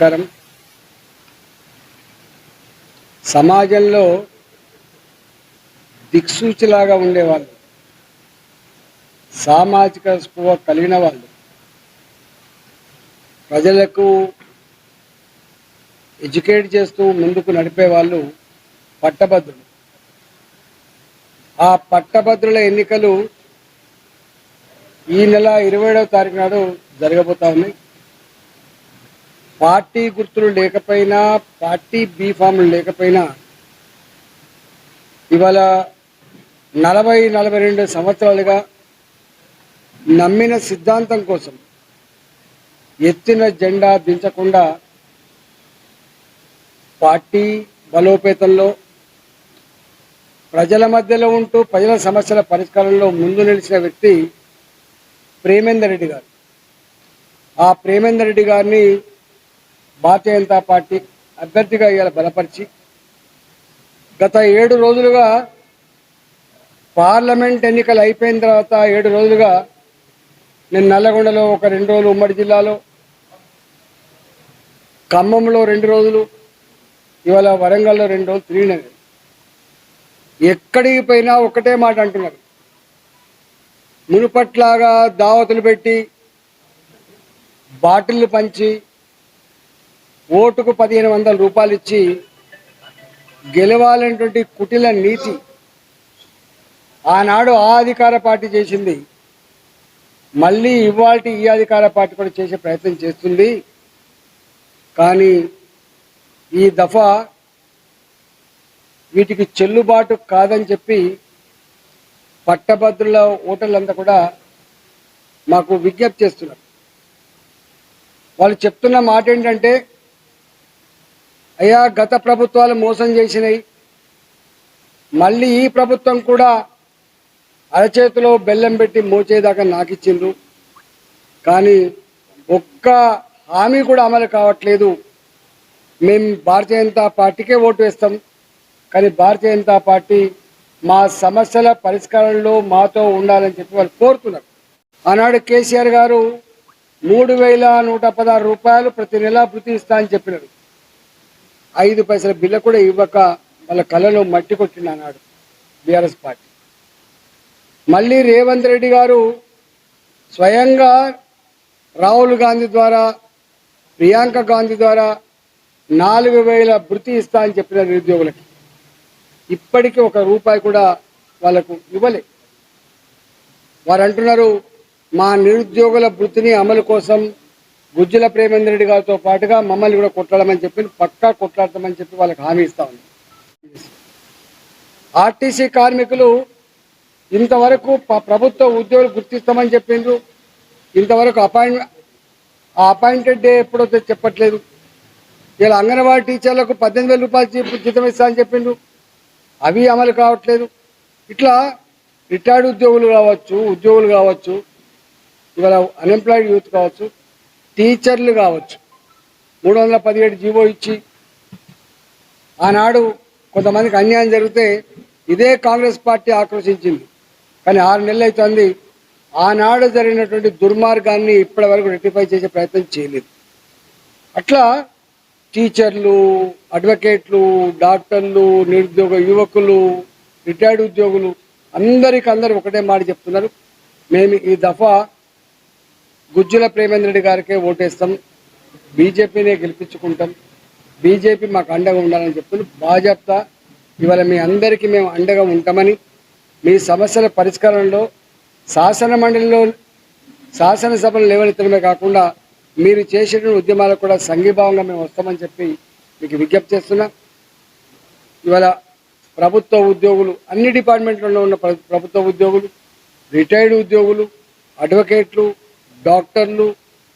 నమస్కారం. సమాజంలో దిక్సూచిలాగా ఉండేవాళ్ళు సామాజిక స్పృహ కలిగిన వాళ్ళు ప్రజలకు ఎడ్యుకేట్ చేస్తూ ముందుకు నడిపే వాళ్ళు పట్టభద్రులు. ఆ పట్టభద్రుల ఎన్నికలు ఈ నెల ఇరవై ఏడవ తారీఖు నాడు జరగబోతా ఉన్నాయి. పార్టీ గుర్తులు లేకపోయినా పార్టీ బీఫామ్లు లేకపోయినా ఇవాళ నలభై నలభై రెండు సంవత్సరాలుగా నమ్మిన సిద్ధాంతం కోసం ఎత్తిన జెండా దించకుండా పార్టీ బలోపేతంలో ప్రజల మధ్యలో ఉంటూ ప్రజల సమస్యల పరిష్కారంలో ముందు నిలిచిన వ్యక్తి ప్రేమేందర్ రెడ్డి గారు. ఆ ప్రేమేందర్ రెడ్డి గారిని భారతీయ జనతా పార్టీ అభ్యర్థిగా ఇవాళ బలపరిచి గత ఏడు రోజులుగా పార్లమెంట్ ఎన్నికలు అయిపోయిన తర్వాత ఏడు రోజులుగా నేను నల్లగొండలో ఒక రెండు రోజులు ఉమ్మడి జిల్లాలో ఖమ్మంలో రెండు రోజులు ఇవాళ వరంగల్లో రెండు రోజులు తిరిగినది ఎక్కడికి పోయినా ఒకటే మాట అంటున్నారు. మునుపట్లాగా దావతులు పెట్టి బాటిళ్ళు పంచి ఓటుకు పదిహేను వందల రూపాయలు ఇచ్చి గెలవాలనేటువంటి కుటిల నీతి ఆనాడు ఆ అధికార పార్టీ చేసింది. మళ్ళీ ఇవాళ ఈ అధికార పార్టీ కూడా చేసే ప్రయత్నం చేస్తుంది. కానీ ఈ దఫా వీటికి చెల్లుబాటు కాదని చెప్పి పట్టభద్రుల ఓటర్లంతా కూడా మాకు విజ్ఞప్తి చేస్తున్నారు. వాళ్ళు చెప్తున్న మాట ఏంటంటే అయ్యా గత ప్రభుత్వాలు మోసం చేసినాయి. మళ్ళీ ఈ ప్రభుత్వం కూడా అరచేతిలో బెల్లం పెట్టి మోచేదాకా నాకు ఇచ్చిండ్రు కానీ ఒక్క హామీ కూడా అమలు కావట్లేదు. మేము భారతీయ జనతా పార్టీకే ఓటు వేస్తాం. కానీ భారతీయ జనతా పార్టీ మా సమస్యల పరిష్కారంలో మాతో ఉండాలని చెప్పి వాళ్ళు కోరుతున్నారు. ఆనాడు కేసీఆర్ గారు మూడు వేల నూట పదహారు రూపాయలు ప్రతి నెలా వృత్తి ఇస్తా అని చెప్పినారు. ఐదు పైసల బిల్ల కూడా ఇవ్వక వాళ్ళ కళ్ళలో మట్టి కొట్టింది అన్నాడు బీఆర్ఎస్ పార్టీ. మళ్ళీ రేవంత్ రెడ్డి గారు స్వయంగా రాహుల్ గాంధీ ద్వారా ప్రియాంక గాంధీ ద్వారా నాలుగు వేల భృతి ఇస్తా అని చెప్పిన నిరుద్యోగులకి ఇప్పటికీ ఒక రూపాయి కూడా వాళ్ళకు ఇవ్వలే. వారు అంటున్నారు మా నిరుద్యోగుల వృత్తిని అమలు కోసం గుజ్జుల ప్రేమేంద్ర రెడ్డి గారితో పాటుగా మమ్మల్ని కూడా కొట్లాడమని చెప్పి పక్కా కొట్లాడతామని చెప్పి వాళ్ళకి హామీ ఇస్తా ఉంది ఆర్టీసీ కార్మికులు ఇంతవరకు ప్రభుత్వ ఉద్యోగులు గుర్తిస్తామని చెప్పిండ్రు. ఇంతవరకు అపాయింట్ ఆ అపాయింటెడ్ డే ఎప్పుడో చెప్పట్లేదు. ఇలా అంగన్వాడీ టీచర్లకు పద్దెనిమిది వేల రూపాయలు జీతం ఇస్తా అని చెప్పిండ్రు. అవి అమలు కావట్లేదు. ఇట్లా రిటైర్డ్ ఉద్యోగులు కావచ్చు ఉద్యోగులు కావచ్చు ఇవాళ అన్ఎంప్లాయిడ్ యూత్ కావచ్చు టీచర్లు కావచ్చు. మూడు వందల పదిహేడు జీవో ఇచ్చి ఆనాడు కొంతమందికి అన్యాయం జరిగితే ఇదే కాంగ్రెస్ పార్టీ ఆక్రోశించింది. కానీ ఆరు నెలలు అవుతుంది ఆనాడు జరిగినటువంటి దుర్మార్గాన్ని ఇప్పటి వరకు రెక్టిఫై చేసే ప్రయత్నం చేయలేదు. అట్లా టీచర్లు అడ్వకేట్లు డాక్టర్లు నిరుద్యోగ యువకులు రిటైర్డ్ ఉద్యోగులు అందరికీ అందరు ఒకటే మాట చెప్తున్నారు. మేము ఈ దఫా గుజ్జుల ప్రేమేంద్ర రెడ్డి గారికే ఓటేస్తాం. బీజేపీనే గెలిపించుకుంటాం. బీజేపీ మాకు అండగా ఉండాలని చెప్తున్నారు. భాజపా ఇవాళ మీ అందరికీ మేము అండగా ఉంటామని మీ సమస్యల పరిష్కారంలో శాసన మండలిలో శాసనసభలు లేవనెత్తడమే కాకుండా మీరు చేసేటువంటి ఉద్యమాలకు కూడా సంఘీభావంగా మేము వస్తామని చెప్పి మీకు విజ్ఞప్తి చేస్తున్నా. ఇవాళ ప్రభుత్వ ఉద్యోగులు అన్ని డిపార్ట్మెంట్లలో ఉన్న ప్ర- ప్రభుత్వ ఉద్యోగులు రిటైర్డ్ ఉద్యోగులు అడ్వకేట్లు డాక్టర్లు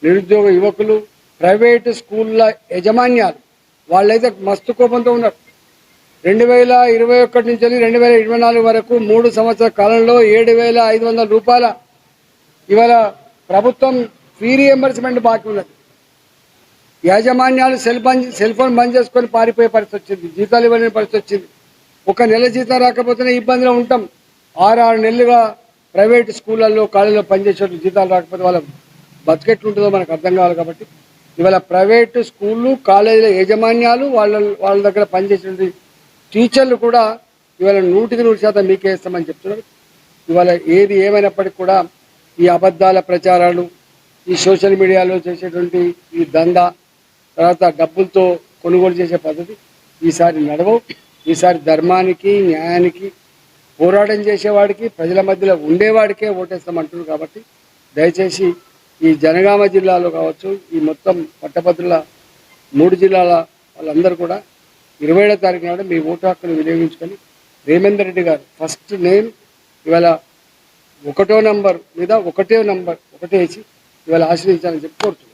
నిరుద్యోగ యువకులు ప్రైవేటు స్కూళ్ళ యజమాన్యాలు వాళ్ళైతే మస్తు కోపంతో ఉన్నారు. రెండు వేల ఇరవై ఒకటి నుంచి వెళ్ళి రెండు వేల ఇరవై నాలుగు వరకు మూడు సంవత్సరాల కాలంలో ఏడు వేల ఐదు వందల రూపాయల ఇవాళ ప్రభుత్వం ఫీ రియంబర్స్మెంట్ బాకీ ఉన్నది. యాజమాన్యాలు cell bandh cell phone bandh చేసుకొని పారిపోయే పరిస్థితి వచ్చింది. జీతాలు ఇవ్వలేని పరిస్థితి వచ్చింది. ఒక నెల జీతం రాకపోతేనే ఇబ్బందిలో ఉంటాం. ఆరు ఆరు నెలలుగా ప్రైవేట్ స్కూళ్ళల్లో కాలేజీలో పనిచేసే జీతాలు రాకపోతే వాళ్ళ బతికెట్లుంటుందో మనకు అర్థం కావాలి కాబట్టి ఇవాళ ప్రైవేటు స్కూళ్ళు కాలేజీల యాజమాన్యాలు వాళ్ళ వాళ్ళ దగ్గర పనిచేసిన టీచర్లు కూడా ఇవాళ నూటికి నూరు శాతం మీకే ఇస్తామని చెప్తున్నారు. ఇవాళ ఏది ఏమైనప్పటికీ కూడా ఈ అబద్ధాల ప్రచారాలు ఈ సోషల్ మీడియాలో చేసేటువంటి ఈ దందా తర్వాత డబ్బులతో కొనుగోలు చేసే పద్ధతి ఈసారి నడవవు. ఈసారి ధర్మానికి న్యాయానికి పోరాటం చేసేవాడికి ప్రజల మధ్యలో ఉండేవాడికే ఓటేస్తామంటున్నారు కాబట్టి దయచేసి ఈ జనగామ జిల్లాలో కావచ్చు ఈ మొత్తం పట్టభద్రుల మూడు జిల్లాల వాళ్ళందరూ కూడా ఇరవై ఏడో తారీఖు నాడు మీ ఓటు హక్కును వినియోగించుకొని రేమేందర్ రెడ్డి గారు ఫస్ట్ నేమ్ ఇవాళ ఒకటో నంబర్ లేదా ఒకటే నంబర్ ఒకటేసి ఇవాళ ఆశ్రయించాలని చెప్పి కోరుతున్నాను